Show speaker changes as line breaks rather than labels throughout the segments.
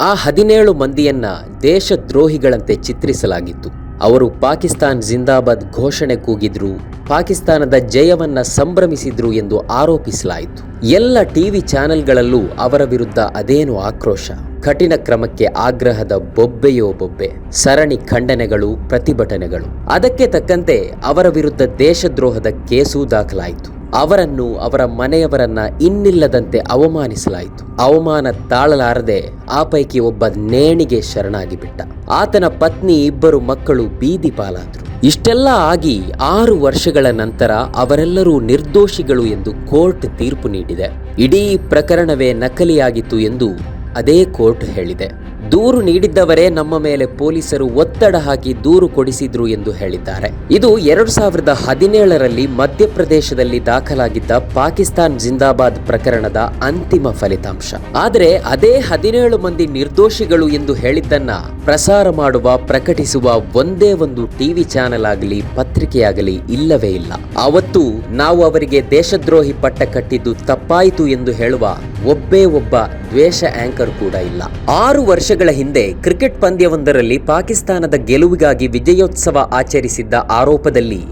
ಆ ಹದಿನೇಳು ಮಂದಿಯನ್ನ ದೇಶದ್ರೋಹಿಗಳಂತೆ ಚಿತ್ರಿಸಲಾಗಿತ್ತು. ಅವರು ಪಾಕಿಸ್ತಾನ್ ಜಿಂದಾಬಾದ್ ಘೋಷಣೆ ಕೂಗಿದ್ರು, ಪಾಕಿಸ್ತಾನದ ಜಯವನ್ನ ಸಂಭ್ರಮಿಸಿದ್ರು ಎಂದು ಆರೋಪಿಸಲಾಯಿತು. ಎಲ್ಲ ಟಿವಿ ಚಾನೆಲ್ಗಳಲ್ಲೂ ಅವರ ವಿರುದ್ಧ ಅದೇನು ಆಕ್ರೋಶ. ಕಠಿಣ ಕ್ರಮಕ್ಕೆ ಆಗ್ರಹದ ಬೊಬ್ಬೆಯೋ ಬೊಬ್ಬೆ. ಸರಣಿ ಖಂಡನೆಗಳು, ಪ್ರತಿಭಟನೆಗಳು. ಅದಕ್ಕೆ ತಕ್ಕಂತೆ ಅವರ ವಿರುದ್ಧ ದೇಶದ್ರೋಹದ ಕೇಸೂ ದಾಖಲಾಯಿತು. ಅವರನ್ನು ಅವರ ಮನೆಯವರನ್ನ ಇನ್ನಿಲ್ಲದಂತೆ ಅವಮಾನಿಸಲಾಯಿತು. ಅವಮಾನ ತಾಳಲಾರದೆ ಆ ಪೈಕಿ ಒಬ್ಬ ನೇಣಿಗೆ ಶರಣಾಗಿ ಬಿಟ್ಟ ಆತನ ಪತ್ನಿ ಇಬ್ಬರು ಮಕ್ಕಳು ಬೀದಿ ಪಾಲಾದ್ರು. ಇಷ್ಟೆಲ್ಲ ಆಗಿ ಆರು ವರ್ಷಗಳ ನಂತರ ಅವರೆಲ್ಲರೂ ನಿರ್ದೋಷಿಗಳು ಎಂದು ಕೋರ್ಟ್ ತೀರ್ಪು ನೀಡಿದೆ. ಇಡೀ ಪ್ರಕರಣವೇ ನಕಲಿಯಾಗಿತ್ತು ಎಂದು ಅದೇ ಕೋರ್ಟ್ ಹೇಳಿದೆ. ದೂರು ನೀಡಿದ್ದವರೇ ನಮ್ಮ ಮೇಲೆ ಪೊಲೀಸರು ಒತ್ತಡ ಹಾಕಿ ದೂರು ಕೊಡಿಸಿದ್ರು ಎಂದು ಹೇಳಿದ್ದಾರೆ. ಇದು ಎರಡು ಸಾವಿರದ ಹದಿನೇಳರಲ್ಲಿ ಮಧ್ಯಪ್ರದೇಶದಲ್ಲಿ ದಾಖಲಾಗಿದ್ದ ಪಾಕಿಸ್ತಾನ್ ಜಿಂದಾಬಾದ್ ಪ್ರಕರಣದ ಅಂತಿಮ ಫಲಿತಾಂಶ. ಆದರೆ ಅದೇ ಹದಿನೇಳು ಮಂದಿ ನಿರ್ದೋಷಿಗಳು ಎಂದು ಹೇಳಿದ್ದನ್ನ ಪ್ರಸಾರ ಮಾಡುವ, ಪ್ರಕಟಿಸುವ ಒಂದೇ ಒಂದು ಟಿವಿ ಚಾನೆಲ್ ಆಗಲಿ, ಪತ್ರಿಕೆಯಾಗಲಿ ಇಲ್ಲವೇ ಇಲ್ಲ. ಅವತ್ತು ನಾವು ಅವರಿಗೆ ದೇಶದ್ರೋಹಿ ಪಟ್ಟ ಕಟ್ಟಿದ್ದು ತಪ್ಪಾಯಿತು ಎಂದು ಹೇಳುವ ಒಬ್ಬೇ ಒಬ್ಬ ದ್ವೇಷ ಆಂಕರ್ ಕೂಡ ಇಲ್ಲ. ಆರು ವರ್ಷಗಳ ಹಿಂದೆ ಕ್ರಿಕೆಟ್ ಪಂದ್ಯವೊಂದರಲ್ಲಿ ಪಾಕಿಸ್ತಾನದ ಗೆಲುವಿಗಾಗಿ ವಿಜಯೋತ್ಸವ ಆಚರಿಸಿದ್ದ ಆರೋಪದಲ್ಲಿ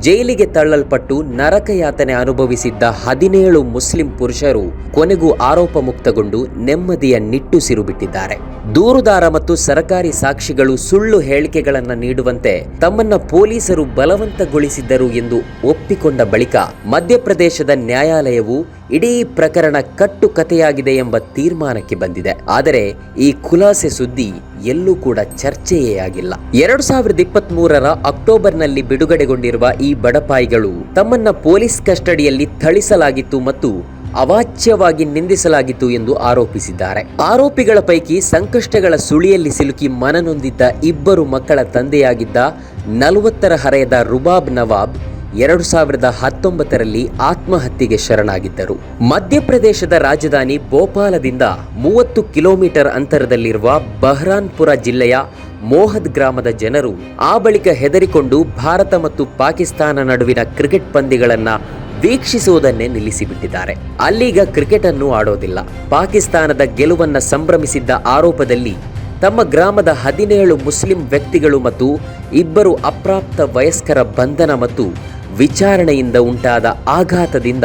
ಜೈಲಿಗೆ ತಳ್ಳಲ್ಪಟ್ಟು ನರಕಯಾತನೆ ಅನುಭವಿಸಿದ್ದ ಹದಿನೇಳು ಮುಸ್ಲಿಂ ಪುರುಷರು ಕೊನೆಗೂ ಆರೋಪ ಮುಕ್ತಗೊಂಡು ನೆಮ್ಮದಿಯ ನಿಟ್ಟುಸಿರು ಬಿಟ್ಟಿದ್ದಾರೆ ದೂರುದಾರ ಮತ್ತು ಸರಕಾರಿ ಸಾಕ್ಷಿಗಳು ಸುಳ್ಳು ಹೇಳಿಕೆಗಳನ್ನು ನೀಡುವಂತೆ ತಮ್ಮನ್ನ ಪೊಲೀಸರು ಬಲವಂತಗೊಳಿಸಿದ್ದರು ಎಂದು ಒಪ್ಪಿಕೊಂಡ ಬಳಿಕ ಮಧ್ಯಪ್ರದೇಶದ ನ್ಯಾಯಾಲಯವು ಇಡೀ ಪ್ರಕರಣ ಕಟ್ಟು ಕಥೆಯಾಗಿದೆ ಎಂಬ ತೀರ್ಮಾನಕ್ಕೆ ಬಂದಿದೆ. ಆದರೆ ಈ ಖುಲಾಸೆ ಸುದ್ದಿ ಎಲ್ಲೂ ಕೂಡ ಚರ್ಚೆಯೇ ಆಗಿಲ್ಲ. ಎರಡು ಸಾವಿರದ ಇಪ್ಪತ್ತ್ ಮೂರರ ಅಕ್ಟೋಬರ್ನಲ್ಲಿ ಬಿಡುಗಡೆಗೊಂಡಿರುವ ಈ ಬಡಪಾಯಿಗಳು ತಮ್ಮನ್ನ ಪೊಲೀಸ್ ಕಸ್ಟಡಿಯಲ್ಲಿ ಥಳಿಸಲಾಗಿತ್ತು ಮತ್ತು ಅವಾಚ್ಯವಾಗಿ ನಿಂದಿಸಲಾಗಿತ್ತು ಎಂದು ಆರೋಪಿಸಿದ್ದಾರೆ. ಆರೋಪಿಗಳ ಪೈಕಿ ಸಂಕಷ್ಟಗಳ ಸುಳಿಯಲ್ಲಿ ಸಿಲುಕಿ ಮನನೊಂದಿದ್ದ ಇಬ್ಬರು ಮಕ್ಕಳ ತಂದೆಯಾಗಿದ್ದ ನಲವತ್ತರ ಹರೆಯದ ರುಬಾಬ್ ನವಾಬ್ ಎರಡು ಸಾವಿರದ ಹತ್ತೊಂಬತ್ತರಲ್ಲಿ ಆತ್ಮಹತ್ಯೆಗೆ ಶರಣಾಗಿದ್ದರು. ಮಧ್ಯಪ್ರದೇಶದ ರಾಜಧಾನಿ ಭೋಪಾಲದಿಂದ ಮೂವತ್ತು ಕಿಲೋಮೀಟರ್ ಅಂತರದಲ್ಲಿರುವ ಬಹ್ರಾನ್ಪುರ ಜಿಲ್ಲೆಯ ಮೋಹದ್ ಗ್ರಾಮದ ಜನರು ಆ ಬಳಿಕ ಹೆದರಿಕೊಂಡು ಭಾರತ ಮತ್ತು ಪಾಕಿಸ್ತಾನ ನಡುವಿನ ಕ್ರಿಕೆಟ್ ಪಂದ್ಯಗಳನ್ನು ವೀಕ್ಷಿಸುವುದನ್ನೇ ನಿಲ್ಲಿಸಿಬಿಟ್ಟಿದ್ದಾರೆ. ಅಲ್ಲೀಗ ಕ್ರಿಕೆಟ್ ಅನ್ನು ಆಡೋದಿಲ್ಲ. ಪಾಕಿಸ್ತಾನದ ಗೆಲುವನ್ನ ಸಂಭ್ರಮಿಸಿದ್ದ ಆರೋಪದಲ್ಲಿ ತಮ್ಮ ಗ್ರಾಮದ ಹದಿನೇಳು ಮುಸ್ಲಿಂ ವ್ಯಕ್ತಿಗಳು ಮತ್ತು ಇಬ್ಬರು ಅಪ್ರಾಪ್ತ ವಯಸ್ಕರ ಬಂಧನ ಮತ್ತು ವಿಚಾರಣೆಯಿಂದ ಉಂಟಾದ ಆಘಾತದಿಂದ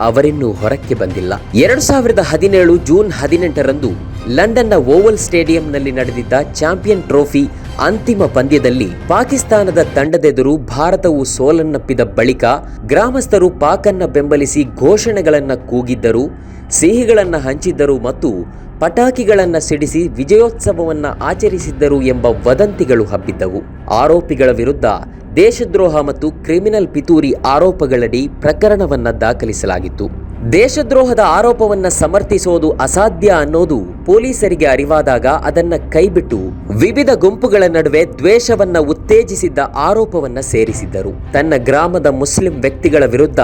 ಅವರಿನ್ನೂ ಹೊರಕ್ಕೆ ಬಂದಿಲ್ಲ. ಎರಡು ಸಾವಿರದ ಹದಿನೇಳು ಜೂನ್ ಹದಿನೆಂಟರಂದು ಲಂಡನ್ನ ಓವಲ್ ಸ್ಟೇಡಿಯಂನಲ್ಲಿ ನಡೆದಿದ್ದ ಚಾಂಪಿಯನ್ ಟ್ರೋಫಿ ಅಂತಿಮ ಪಂದ್ಯದಲ್ಲಿ ಪಾಕಿಸ್ತಾನದ ತಂಡದೆದುರು ಭಾರತವು ಸೋಲನ್ನಪ್ಪಿದ ಬಳಿಕ ಗ್ರಾಮಸ್ಥರು ಪಾಕನ್ನ ಬೆಂಬಲಿಸಿ ಘೋಷಣೆಗಳನ್ನು ಕೂಗಿದ್ದರು, ಸಿಹಿಗಳನ್ನು ಹಂಚಿದ್ದರು ಮತ್ತು ಪಟಾಕಿಗಳನ್ನು ಸಿಡಿಸಿ ವಿಜಯೋತ್ಸವವನ್ನು ಆಚರಿಸಿದ್ದರು ಎಂಬ ವದಂತಿಗಳು ಹಬ್ಬಿದ್ದವು. ಆರೋಪಿಗಳ ವಿರುದ್ಧ ದೇಶದ್ರೋಹ ಮತ್ತು ಕ್ರಿಮಿನಲ್ ಪಿತೂರಿ ಆರೋಪಗಳಡಿ ಪ್ರಕರಣವನ್ನ ದಾಖಲಿಸಲಾಗಿತ್ತು. ದೇಶದ್ರೋಹದ ಆರೋಪವನ್ನ ಸಮರ್ಥಿಸೋದು ಅಸಾಧ್ಯ ಅನ್ನೋದು ಪೊಲೀಸರಿಗೆ ಅರಿವಾದಾಗ ಅದನ್ನ ಕೈಬಿಟ್ಟು ವಿವಿಧ ಗುಂಪುಗಳ ನಡುವೆ ದ್ವೇಷವನ್ನ ಉತ್ತೇಜಿಸಿದ್ದ ಆರೋಪವನ್ನ ಸೇರಿಸಿದ್ದರು. ತನ್ನ ಗ್ರಾಮದ ಮುಸ್ಲಿಂ ವ್ಯಕ್ತಿಗಳ ವಿರುದ್ಧ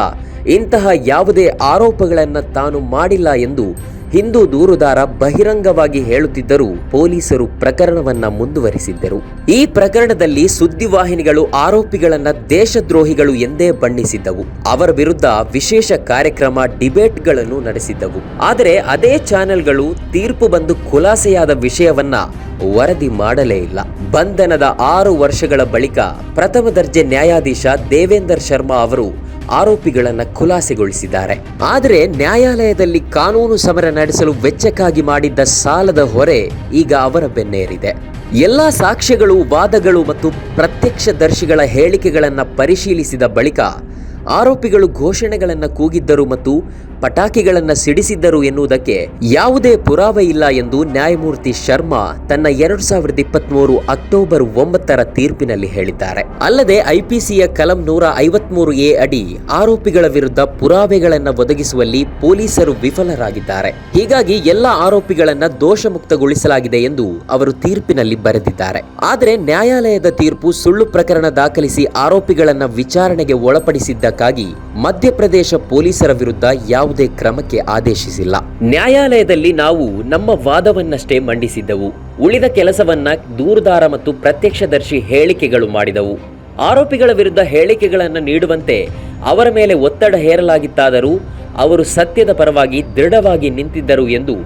ಇಂತಹ ಯಾವುದೇ ಆರೋಪಗಳನ್ನು ತಾನು ಮಾಡಿಲ್ಲ ಎಂದು ಹಿಂದೂ ದೂರುದಾರ ಬಹಿರಂಗವಾಗಿ ಹೇಳುತ್ತಿದ್ದರೂ ಪೊಲೀಸರು ಪ್ರಕರಣವನ್ನ ಮುಂದುವರಿಸಿದ್ದರು. ಈ ಪ್ರಕರಣದಲ್ಲಿ ಸುದ್ದಿವಾಹಿನಿಗಳು ಆರೋಪಿಗಳನ್ನ ದೇಶದ್ರೋಹಿಗಳು ಎಂದೇ ಬಣ್ಣಿಸಿದ್ದವು. ಅವರ ವಿರುದ್ಧ ವಿಶೇಷ ಕಾರ್ಯಕ್ರಮ ಡಿಬೇಟ್ಗಳನ್ನು ನಡೆಸಿದ್ದವು. ಆದರೆ ಅದೇ ಚಾನೆಲ್ಗಳು ತೀರ್ಪು ಬಂದು ಖುಲಾಸೆಯಾದ ವಿಷಯವನ್ನ ವರದಿ ಮಾಡಲೇ ಇಲ್ಲ. ಬಂಧನದ ಆರು ವರ್ಷಗಳ ಬಳಿಕ ಪ್ರಥಮ ದರ್ಜೆ ನ್ಯಾಯಾಧೀಶ ದೇವೇಂದರ್ ಶರ್ಮಾ ಅವರು ಆರೋಪಿಗಳನ್ನ ಖುಲಾಸೆಗೊಳಿಸಿದ್ದಾರೆ. ಆದರೆ ನ್ಯಾಯಾಲಯದಲ್ಲಿ ಕಾನೂನು ಸಮರ ನಡೆಸಲು ವೆಚ್ಚಕ್ಕಾಗಿ ಮಾಡಿದ್ದ ಸಾಲದ ಹೊರೆ ಈಗ ಅವರ ಬೆನ್ನೇರಿದೆ. ಎಲ್ಲಾ ಸಾಕ್ಷ್ಯಗಳು, ವಾದಗಳು ಮತ್ತು ಪ್ರತ್ಯಕ್ಷದರ್ಶಿಗಳ ಹೇಳಿಕೆಗಳನ್ನು ಪರಿಶೀಲಿಸಿದ ಬಳಿಕ ಆರೋಪಿಗಳು ಘೋಷಣೆಗಳನ್ನು ಕೂಗಿದ್ದರು ಮತ್ತು ಪಟಾಕಿಗಳನ್ನು ಸಿಡಿಸಿದ್ದರು ಎನ್ನುವುದಕ್ಕೆ ಯಾವುದೇ ಪುರಾವೆ ಇಲ್ಲ ಎಂದು ನ್ಯಾಯಮೂರ್ತಿ ಶರ್ಮಾ ತನ್ನ ಎರಡು ಸಾವಿರದ ಇಪ್ಪತ್ಮೂರು ಅಕ್ಟೋಬರ್ ಒಂಬತ್ತರ ತೀರ್ಪಿನಲ್ಲಿ ಹೇಳಿದ್ದಾರೆ. ಅಲ್ಲದೆ ಐಪಿಸಿಯ ಕಲಂ ನೂರ ಐವತ್ಮೂರು ಎ ಅಡಿ ಆರೋಪಿಗಳ ವಿರುದ್ಧ ಪುರಾವೆಗಳನ್ನು ಒದಗಿಸುವಲ್ಲಿ ಪೊಲೀಸರು ವಿಫಲರಾಗಿದ್ದಾರೆ. ಹೀಗಾಗಿ ಎಲ್ಲ ಆರೋಪಿಗಳನ್ನ ದೋಷಮುಕ್ತಗೊಳಿಸಲಾಗಿದೆ ಎಂದು ಅವರು ತೀರ್ಪಿನಲ್ಲಿ ಬರೆದಿದ್ದಾರೆ. ಆದರೆ ನ್ಯಾಯಾಲಯದ ತೀರ್ಪು ಸುಳ್ಳು ಪ್ರಕರಣ ದಾಖಲಿಸಿ ಆರೋಪಿಗಳನ್ನ ವಿಚಾರಣೆಗೆ ಒಳಪಡಿಸಿದ್ದಕ್ಕಾಗಿ ಮಧ್ಯಪ್ರದೇಶ ಪೊಲೀಸರ ವಿರುದ್ಧ ಯಾವುದೇ ಕ್ರಮಕ್ಕೆ ಆದೇಶಿಸಿಲ್ಲ. ನ್ಯಾಯಾಲಯದಲ್ಲಿ ನಾವು ನಮ್ಮ ವಾದವನ್ನಷ್ಟೇ ಮಂಡಿಸಿದ್ದೆವು. ಉಳಿದ ಕೆಲಸವನ್ನ ದೂರುದಾರ ಮತ್ತು ಪ್ರತ್ಯಕ್ಷದರ್ಶಿ ಹೇಳಿಕೆಗಳು ಮಾಡಿದವು. ಆರೋಪಿಗಳ ವಿರುದ್ಧ ಹೇಳಿಕೆಗಳನ್ನು ನೀಡುವಂತೆ ಅವರ ಮೇಲೆ ಒತ್ತಡ ಹೇರಲಾಗಿತ್ತಾದರೂ ಅವರು ಸತ್ಯದ ಪರವಾಗಿ ದೃಢವಾಗಿ ನಿಂತಿದ್ದರು ಎಂದು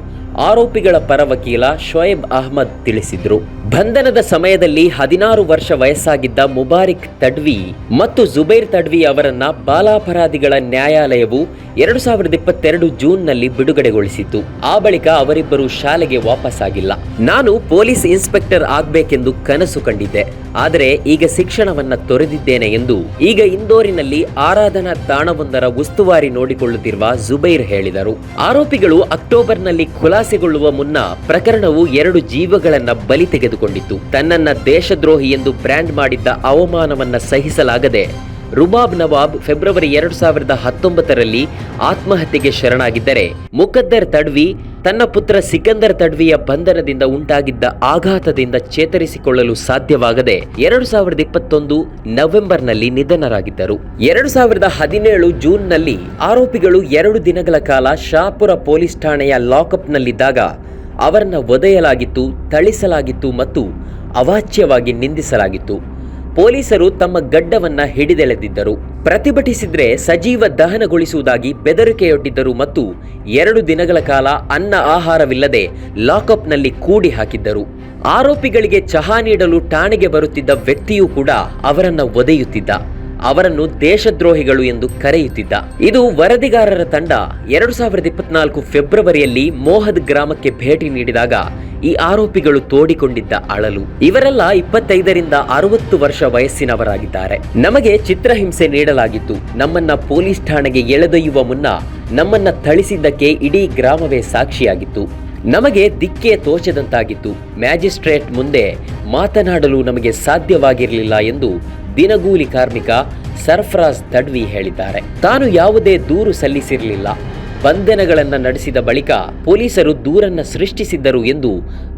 ಆರೋಪಿಗಳ ಪರ ವಕೀಲ ಶೋಯಬ್ ಅಹ್ಮದ್ ತಿಳಿಸಿದ್ರು. ಬಂಧನದ ಸಮಯದಲ್ಲಿ ಹದಿನಾರು ವರ್ಷ ವಯಸ್ಸಾಗಿದ್ದ ಮುಬಾರಿಕ್ ತಡ್ವಿ ಮತ್ತು ಜುಬೈರ್ ತಡ್ವಿ ಅವರನ್ನ ಬಾಲಾಪರಾಧಿಗಳ ನ್ಯಾಯಾಲಯವು ಎರಡು ಸಾವಿರದ ಇಪ್ಪತ್ತೆರಡು ಜೂನ್ನಲ್ಲಿ ಬಿಡುಗಡೆಗೊಳಿಸಿತು ಆ ಬಳಿಕ ಅವರಿಬ್ಬರು ಶಾಲೆಗೆ ವಾಪಸ್ಸಾಗಿಲ್ಲ. ನಾನು ಪೊಲೀಸ್ ಇನ್ಸ್ಪೆಕ್ಟರ್ ಆಗ್ಬೇಕೆಂದು ಕನಸು ಕಂಡಿದ್ದೆ. ಆದರೆ ಈಗ ಶಿಕ್ಷಣವನ್ನ ತೊರೆದಿದ್ದೇನೆ ಎಂದು ಈಗ ಇಂದೋರಿನಲ್ಲಿ ಆರಾಧನಾ ತಾಣವೊಂದರ ಉಸ್ತುವಾರಿ ನೋಡಿಕೊಳ್ಳುತ್ತಿರುವ ಜುಬೈರ್ ಹೇಳಿದರು. ಆರೋಪಿಗಳು ಅಕ್ಟೋಬರ್ನಲ್ಲಿ ಖುಲಾಸೆಗೊಳ್ಳುವ ಮುನ್ನ ಪ್ರಕರಣವು ಎರಡು ಜೀವಗಳನ್ನ ಬಲಿ ತೆಗೆದುಕೊಂಡಿತ್ತು ತನ್ನನ್ನ ದೇಶದ್ರೋಹಿ ಎಂದು ಬ್ರ್ಯಾಂಡ್ ಮಾಡಿದ್ದ ಅವಮಾನವನ್ನ ಸಹಿಸಲಾಗದೆ, ರುಬಾಬ್ ನವಾಬ್ ಫೆಬ್ರವರಿ ಎರಡು ಸಾವಿರದ ಹತ್ತೊಂಬತ್ತರಲ್ಲಿ ಆತ್ಮಹತ್ಯೆಗೆ ಶರಣಾಗಿದ್ದರೆ, ಮುಕದ್ದರ್ ತಡ್ವಿ ತನ್ನ ಪುತ್ರ ಸಿಕಂದರ್ ತಡ್ವಿಯ ಬಂಧನದಿಂದ ಉಂಟಾಗಿದ್ದ ಆಘಾತದಿಂದ ಚೇತರಿಸಿಕೊಳ್ಳಲು ಸಾಧ್ಯವಾಗದೆ, ಎರಡು ಸಾವಿರದ ಇಪ್ಪತ್ತೊಂದು ನವೆಂಬರ್ನಲ್ಲಿ ನಿಧನರಾಗಿದ್ದರು. ಎರಡು ಸಾವಿರದ ಹದಿನೇಳು ಜೂನ್ನಲ್ಲಿ ಆರೋಪಿಗಳು ಎರಡು ದಿನಗಳ ಕಾಲ ಶಾಪುರ ಪೊಲೀಸ್ ಠಾಣೆಯ ಲಾಕಪ್ನಲ್ಲಿದ್ದಾಗ ಅವರನ್ನ ಒದೆಯಲಾಗಿತ್ತು, ಥಳಿಸಲಾಗಿತ್ತು ಮತ್ತು ಅವಾಚ್ಯವಾಗಿ ನಿಂದಿಸಲಾಗಿತ್ತು. ಪೊಲೀಸರು ತಮ್ಮ ಗಡ್ಡವನ್ನು ಹಿಡಿದೆಳೆದಿದ್ದರು. ಪ್ರತಿಭಟಿಸಿದ್ರೆ ಸಜೀವ ದಹನಗೊಳಿಸುವುದಾಗಿ ಬೆದರಿಕೆಯೊಡ್ಡಿದ್ದರು ಮತ್ತು ಎರಡು ದಿನಗಳ ಕಾಲ ಅನ್ನ ಆಹಾರವಿಲ್ಲದೆ ಲಾಕಪ್ನಲ್ಲಿ ಕೂಡಿ ಹಾಕಿದ್ದರು. ಆರೋಪಿಗಳಿಗೆ ಚಹಾ ನೀಡಲು ಠಾಣೆಗೆ ಬರುತ್ತಿದ್ದ ವ್ಯಕ್ತಿಯೂ ಕೂಡ ಅವರನ್ನು ಒದೆಯುತ್ತಿದ್ದ. ಅವರನ್ನು ದೇಶದ್ರೋಹಿಗಳು ಎಂದು ಕರೆಯುತ್ತಿದ್ದ. ಇದು ವರದಿಗಾರರ ತಂಡ ಎರಡು ಸಾವಿರದ ಇಪ್ಪತ್ನಾಲ್ಕು ಫೆಬ್ರವರಿಯಲ್ಲಿ ಮೋಹದ್ ಗ್ರಾಮಕ್ಕೆ ಭೇಟಿ ನೀಡಿದಾಗ ಈ ಆರೋಪಿಗಳು ತೋಡಿಕೊಂಡಿದ್ದ ಅಳಲು. ಇವರೆಲ್ಲ ಇಪ್ಪತ್ತೈದರಿಂದ ಅರವತ್ತು ವರ್ಷ ವಯಸ್ಸಿನವರಾಗಿದ್ದಾರೆ. ನಮಗೆ ಚಿತ್ರಹಿಂಸೆ ನೀಡಲಾಗಿತ್ತು. ನಮ್ಮನ್ನ ಪೊಲೀಸ್ ಠಾಣೆಗೆ ಎಳೆದೊಯ್ಯುವ ಮುನ್ನ ನಮ್ಮನ್ನ ಥಳಿಸಿದ್ದಕ್ಕೆ ಇಡೀ ಗ್ರಾಮವೇ ಸಾಕ್ಷಿಯಾಗಿತ್ತು. ನಮಗೆ ದಿಕ್ಕೇ ತೋಚದಂತಾಗಿತ್ತು. ಮ್ಯಾಜಿಸ್ಟ್ರೇಟ್ ಮುಂದೆ ಮಾತನಾಡಲು ನಮಗೆ ಸಾಧ್ಯವಾಗಿರಲಿಲ್ಲ ಎಂದು ದಿನಗೂಲಿ ಕಾರ್ಮಿಕ ಸರ್ಫರಾಜ್ ತಡ್ವಿ ಹೇಳಿದ್ದಾರೆ. ತಾನು ಯಾವುದೇ ದೂರು ಸಲ್ಲಿಸಿರಲಿಲ್ಲ. ಬಂಧನಗಳನ್ನು ನಡೆಸಿದ ಬಳಿಕ ಪೊಲೀಸರು ದೂರನ್ನ ಸೃಷ್ಟಿಸಿದ್ದರು ಎಂದು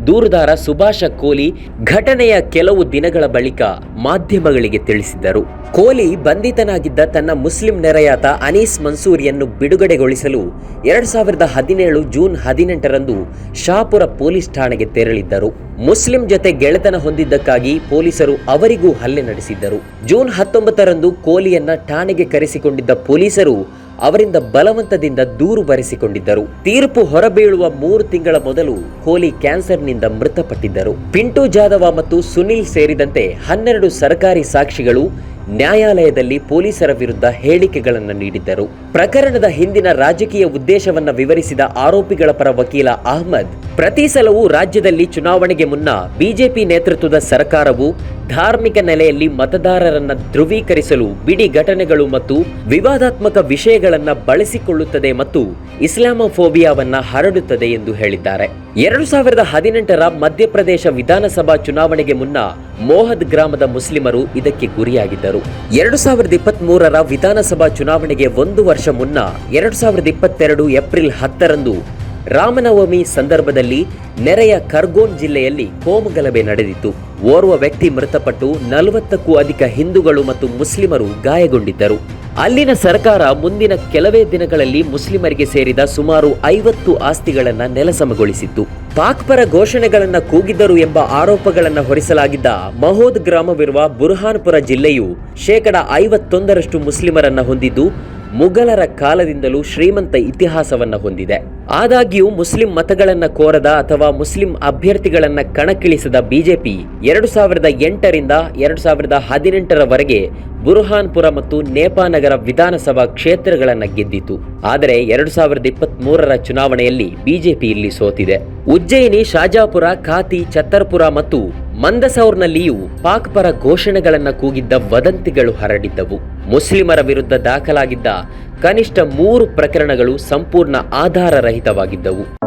ದೂರುದಾರ ಸುಭಾಷ ಕೋಲಿ ಘಟನೆಯ ಕೆಲವು ದಿನಗಳ ಬಳಿಕ ಮಾಧ್ಯಮಗಳಿಗೆ ತಿಳಿಸಿದ್ದರು. ಕೋಲಿ ಬಂಧಿತನಾಗಿದ್ದ ತನ್ನ ಮುಸ್ಲಿಂ ನೆರೆಯಾತ ಅನೀಸ್ ಮನ್ಸೂರಿಯನ್ನು ಬಿಡುಗಡೆಗೊಳಿಸಲು ಎರಡು ಸಾವಿರದ ಹದಿನೇಳು ಜೂನ್ ಹದಿನೆಂಟರಂದು ಶಾಪುರ ಪೊಲೀಸ್ ಠಾಣೆಗೆ ತೆರಳಿದ್ದರು. ಮುಸ್ಲಿಂ ಜೊತೆ ಗೆಳೆತನ ಹೊಂದಿದ್ದಕ್ಕಾಗಿ ಪೊಲೀಸರು ಅವರಿಗೂ ಹಲ್ಲೆ ನಡೆಸಿದ್ದರು. ಜೂನ್ ಹತ್ತೊಂಬತ್ತರಂದು ಕೋಲಿಯನ್ನ ಠಾಣೆಗೆ ಕರೆಸಿಕೊಂಡಿದ್ದ ಪೊಲೀಸರು ಅವರಿಂದ ಬಲವಂತದಿಂದ ದೂರು ಬರೆಸಿಕೊಂಡಿದ್ದರು. ತೀರ್ಪು ಹೊರಬೀಳುವ ಮೂರು ತಿಂಗಳ ಮೊದಲು ಕೋಹ್ಲಿ ಕ್ಯಾನ್ಸರ್ನಿಂದ ಮೃತಪಟ್ಟಿದ್ದರು. ಪಿಂಟು ಜಾಧವ ಮತ್ತು ಸುನಿಲ್ ಸೇರಿದಂತೆ ಹನ್ನೆರಡು ಸರ್ಕಾರಿ ಸಾಕ್ಷಿಗಳು ನ್ಯಾಯಾಲಯದಲ್ಲಿ ಪೊಲೀಸರ ವಿರುದ್ಧ ಹೇಳಿಕೆಗಳನ್ನು ನೀಡಿದ್ದರು. ಪ್ರಕರಣದ ಹಿಂದಿನ ರಾಜಕೀಯ ಉದ್ದೇಶವನ್ನು ವಿವರಿಸಿದ ಆರೋಪಿಗಳ ಪರ ವಕೀಲ ಅಹ್ಮದ್ ಪ್ರತಿ ಸಲವೂ ರಾಜ್ಯದಲ್ಲಿ ಚುನಾವಣೆಗೆ ಮುನ್ನ ಬಿಜೆಪಿ ನೇತೃತ್ವದ ಸರ್ಕಾರವು ಧಾರ್ಮಿಕ ನೆಲೆಯಲ್ಲಿ ಮತದಾರರನ್ನ ಧ್ರುವೀಕರಿಸಲು ಬಿಡಿ ಘಟನೆಗಳು ಮತ್ತು ವಿವಾದಾತ್ಮಕ ವಿಷಯಗಳನ್ನು ಬಳಸಿಕೊಳ್ಳುತ್ತದೆ ಮತ್ತು ಇಸ್ಲಾಮೋಫೋಬಿಯಾವನ್ನ ಹರಡುತ್ತದೆ ಎಂದು ಹೇಳಿದ್ದಾರೆ. ಎರಡು ಸಾವಿರದ ಹದಿನೆಂಟರ ಮಧ್ಯಪ್ರದೇಶ ವಿಧಾನಸಭಾ ಚುನಾವಣೆಗೆ ಮುನ್ನ ಮೋಹದ್ ಗ್ರಾಮದ ಮುಸ್ಲಿಮರು ಇದಕ್ಕೆ ಗುರಿಯಾಗಿದ್ದರು. ಎರಡು ಸಾವಿರದ ಇಪ್ಪತ್ತ್ ಮೂರರ ವಿಧಾನಸಭಾ ಚುನಾವಣೆಗೆ ಒಂದು ವರ್ಷ ಮುನ್ನ ಎರಡು ಸಾವಿರದ ಇಪ್ಪತ್ತೆರಡು ಏಪ್ರಿಲ್ ಹತ್ತರಂದು ರಾಮನವಮಿ ಸಂದರ್ಭದಲ್ಲಿ ನೆರೆಯ ಖರ್ಗೋನ್ ಜಿಲ್ಲೆಯಲ್ಲಿ ಕೋಮುಗಲಭೆ ನಡೆದಿತ್ತು. ಓರ್ವ ವ್ಯಕ್ತಿ ಮೃತಪಟ್ಟು ನಲವತ್ತಕ್ಕೂ ಅಧಿಕ ಹಿಂದೂಗಳು ಮತ್ತು ಮುಸ್ಲಿಮರು ಗಾಯಗೊಂಡಿದ್ದರು. ಅಲ್ಲಿನ ಸರ್ಕಾರ ಮುಂದಿನ ಕೆಲವೇ ದಿನಗಳಲ್ಲಿ ಮುಸ್ಲಿಮರಿಗೆ ಸೇರಿದ ಸುಮಾರು ಐವತ್ತು ಆಸ್ತಿಗಳನ್ನ ನೆಲಸಮಗೊಳಿಸಿತ್ತು. ಪಾಕ್ ಪರ ಘೋಷಣೆಗಳನ್ನು ಕೂಗಿದ್ದರು ಎಂಬ ಆರೋಪಗಳನ್ನು ಹೊರಿಸಲಾಗಿದ್ದ ಮಹೋದ್ ಗ್ರಾಮವಿರುವ ಬುರ್ಹಾನ್ಪುರ ಜಿಲ್ಲೆಯು ಶೇಕಡ ಐವತ್ತೊಂದರಷ್ಟು ಮುಸ್ಲಿಮರನ್ನ ಹೊಂದಿದ್ದು ಮುಘಲರ ಕಾಲದಿಂದಲೂ ಶ್ರೀಮಂತ ಇತಿಹಾಸವನ್ನು ಹೊಂದಿದೆ. ಆದಾಗ್ಯೂ ಮುಸ್ಲಿಂ ಮತಗಳನ್ನು ಕೋರದ ಅಥವಾ ಮುಸ್ಲಿಂ ಅಭ್ಯರ್ಥಿಗಳನ್ನ ಕಣಕ್ಕಿಳಿಸದ ಬಿಜೆಪಿ ಎರಡು ಸಾವಿರದ ಎಂಟರಿಂದ ಎರಡು ಸಾವಿರದ ಹದಿನೆಂಟರವರೆಗೆ ಬುರ್ಹಾನ್ಪುರ ಮತ್ತು ನೇಪಾನಗರ ವಿಧಾನಸಭಾ ಕ್ಷೇತ್ರಗಳನ್ನು ಗೆದ್ದಿತು. ಆದರೆ ಎರಡು ಸಾವಿರದ ಇಪ್ಪತ್ತ್ ಮೂರರ ಚುನಾವಣೆಯಲ್ಲಿ ಬಿಜೆಪಿ ಇಲ್ಲಿ ಸೋತಿದೆ. ಉಜ್ಜಯಿನಿ, ಶಾಜಾಪುರ, ಖಾತಿ, ಛತ್ತರ್ಪುರ ಮತ್ತು ಮಂದಸೌರ್ನಲ್ಲಿಯೂ ಪಾಕ್ ಪರ ಘೋಷಣೆಗಳನ್ನು ಕೂಗಿದ್ದ ವದಂತಿಗಳು ಹರಡಿದ್ದವು. ಮುಸ್ಲಿಮರ ವಿರುದ್ಧ ದಾಖಲಾಗಿದ್ದ ಕನಿಷ್ಠ ಮೂರು ಪ್ರಕರಣಗಳು ಸಂಪೂರ್ಣ ಆಧಾರರಹಿತವಾಗಿದ್ದವು.